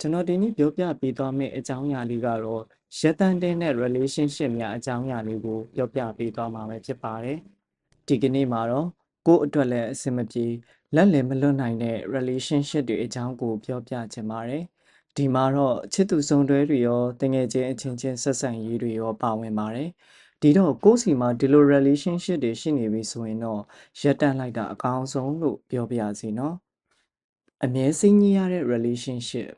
ကျွန်တော်ဒီနေ့ပြောပြပေးသွားမယ့်အကြောင်းအရာလေးကတော့ရက်တန်တဲ့နဲ့ relationship များအကြောင်းအရာလေးကိုပြောပြပေးသွားမှာပဲဖြစ်ပါတယ်ဒီကနေ့မှာတော့ကိုယ့်အတွက်လည်းအဆင်မပြေလက်လည်းမလွတ်နိုင်တဲ့ relationship တွေအကြောင်းကိုပြောပြချင်ပါတယ်ဒီမှာတော့ချစ်သူစုံတွဲတွေရောတငယ်ချင်းအချင်းချင်းဆက်ဆံရေးတွေရောပါဝင်ပါတယ်ဒီတော့ကိုယ့်စီမှာဒီလို relationship တွေရှိနေပြီဆိုရင်တော့ရက်တန့်လိုက်တာအကောင်းဆုံးလို့ပြောပြရစီနော်အမြဲစိတ်ညစ်ရတဲ့ relationship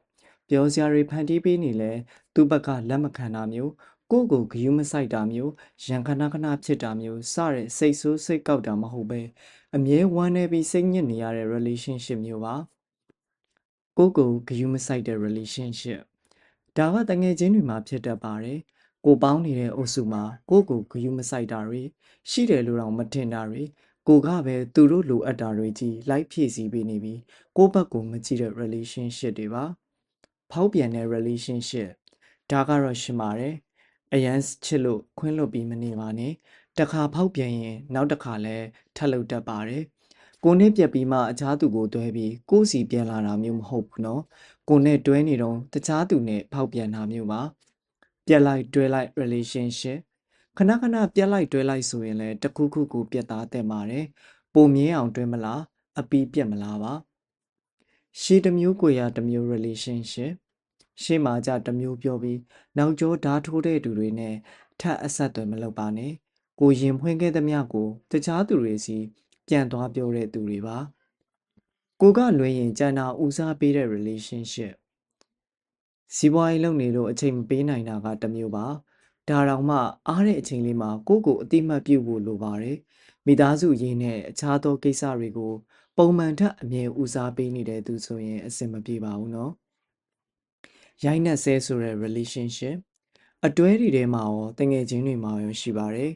ပြောစရာတွေဖန်တီးပေးနေလဲသူ့ဘက်ကလက်မခံတာမျိုးကိုယ့်ကိုဂယုမစိုက်တာမျိုးရန်ခဏခဏဖြစ်တာမျိုးစတဲ့စိတ်ဆိုးစိတ်ကောက်တာမဟုတ်ပဲအမြဲဝမ်းနေပြီးစိတ်ညစ်နေရတဲ့ relationship မျိုးပါကိုယ့်ကိုဂယုမစိုက်တဲ့ relationship ဒါကတငယ်ချင်းတွေမှာဖြစ်တတ်ပါတယ်ကိုပေါင်းနေတဲ့အုပ်စုမှာကိုယ့်ကိုဂယုမစိုက်တာတွေရှိတယ်လို့တော့မထင်တာတွေကိုကပဲသူတို့လိုအပ်တာတွေကြီးလိုက်ဖြည့်ဆည်းပေးနေပြီးကိုယ့်ဘက်ကိုမကြည့်တဲ့ relationship တွေပါ ဖောက်ပြန်တဲ့ relationship ဒါကတော့ရှင်းပါတယ်အရန်ချစ်လို့ခွင့်လွတ်ပြီးမနေပါနဲ့တခါဖောက်ပြန်ရင် နောက်တစ်ခါလဲထပ်လုပ်တတ်ပါတယ်ကိုနဲ့ပြက်ပြီးမှအခြားသူကိုတွဲပြီးကိုယ်စီပြန်လာတာမျိုးမဟုတ်ဘူးနော်ကိုနဲ့တွဲနေတော့တခြားသူနဲ့ဖောက်ပြန်တာမျိုးပါပြက်လိုက်တွဲလိုက် relationship ခဏခဏပြက်လိုက်တွဲလိုက်ဆိုရင်လည်းတစ်ခုခုကိုပြက်သားတဲ့ပါတယ်ပုံမြင်အောင်တွဲမလားအပီးပြက်မလားပါ ရှေးတစ်မျိုးကိုရတစ်မျိုး relationship ရှေ့မှာကြတစ်မျိုးပြောပြီးနောက်ကျောဓာတ်ထိုးတဲ့သူတွေနဲ့ထပ်အဆက်အသွယ်မလုပ်ပါနဲ့ကိုရင်ဖွင့်ခဲ့သမျှကိုတခြားသူတွေစီပြန်သွားပြောတဲ့သူတွေပါကိုကလွင်ရင်ကြံတာဦးစားပေးတဲ့ relationship စီးပွားရေးလုပ်နေလို့အချိန်မပေးနိုင်တာကတစ်မျိုးပါဒါတောင်မှအားတဲ့အချိန်လေးမှာကိုယ့်ကိုအတိမတ်ပြုဖို့လိုပါတယ်မိသားစုရင်းနဲ့အခြားသောကိစ္စတွေကို ပုံမှန်ထက်အမြဲဦးစားပေးနေတဲ့သူဆိုရင်အဆင်မပြေပါဘူးနော်ရိုင်းနဲ့ဆဲဆိုတဲ့ relationship အတွဲတွေထဲမှာရောတငယ်ချင်းတွေမှာရောရှိပါတယ်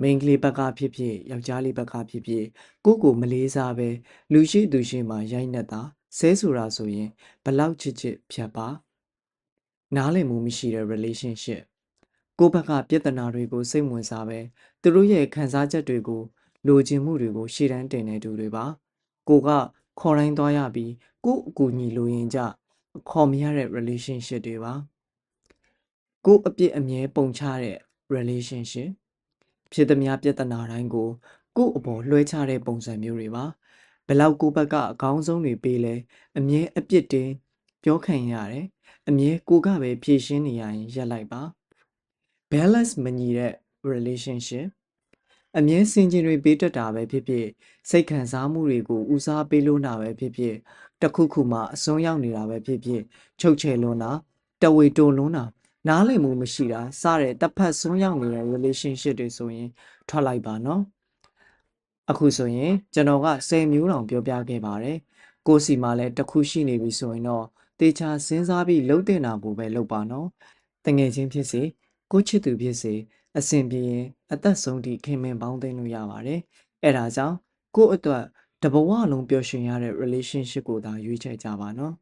မိန်းကလေးဘက်ကဖြစ်ဖြစ်ယောက်ျားလေးဘက်ကဖြစ်ဖြစ်ကိုယ့်ကိုမလေးစားပဲလူရှိသူရှိမှရိုက်နှက်တာဆဲဆိုတာဆိုရင်ဘလောက်ချစ်ချစ်ဖြတ်ပါနားလည်မှုမရှိတဲ့ relationship ကိုယ့်ဘက်ကပြဿနာတွေကိုစိတ်ဝင်စားပဲသူတို့ရဲ့ခံစားချက်တွေကိုလိုချင်မှုတွေကိုရှေ့တန်းတင်နေသူတွေပါ ကိုကခေါ်တိုင်းသွားရပြီးကို့အကူအညီလိုရင်ကြခေါ်မရတဲ့ relationship တွေပါကို့အပြစ်အမြဲပုံချတဲ့ relationship ဖြစ်သမျှပြဿနာတိုင်းကိုကို့အပေါ်လွှဲချတဲ့ပုံစံမျိုးတွေပါဘလောက်ကိုယ့်ဘက်ကအကောင်းဆုံးတွေပေးလဲအမြဲအပြစ်တင်ပြောခံရတယ်အမြဲကိုကပဲဖြည့်ရှင်းနေရရင်ရက်လိုက်ပါ balance မညီတဲ့ relationship အမြဲစင်ကျင်တွေပေးတတ်တာပဲဖြစ်ဖြစ်စိတ်ခံစားမှုတွေကိုဦးစားပေးလို့တာပဲဖြစ်ဖြစ်တစ်ခုခုမှအစွန်းရောက်နေတာပဲဖြစ်ဖြစ်ချုပ်ချယ်လွန်းတာတဝေတုံလွန်းတာနားလည်မှုမရှိတာစတဲ့တစ်ဖက်စွန်းရောက်နေတဲ့ relationship တွေဆိုရင်ထွက်လိုက်ပါနော်အခုဆိုရင်ကျွန်တော်က10မျိုးတောင်ပြောပြခဲ့ပါတယ်ကိုစီမှာလည်းတစ်ခုရှိနေပြီဆိုရင်တော့တေချာစဉ်းစားပြီးလှုပ်တင်တာကိုပဲလုပ်ပါနော်တငယ်ချင်းဖြစ်စေကိုချစ်သူဖြစ်စေ အဆင်ပြေရင်အသက်ဆုံးထိခင်မင်ပေါင်းသိမ်းလို့ရပါတယ်အဲဒါကြောင့်ကို့အတွက်တဘဝလုံးပျော်ရွှင်ရတဲ့ relationship ကိုသာရွေးချယ်ကြပါနော်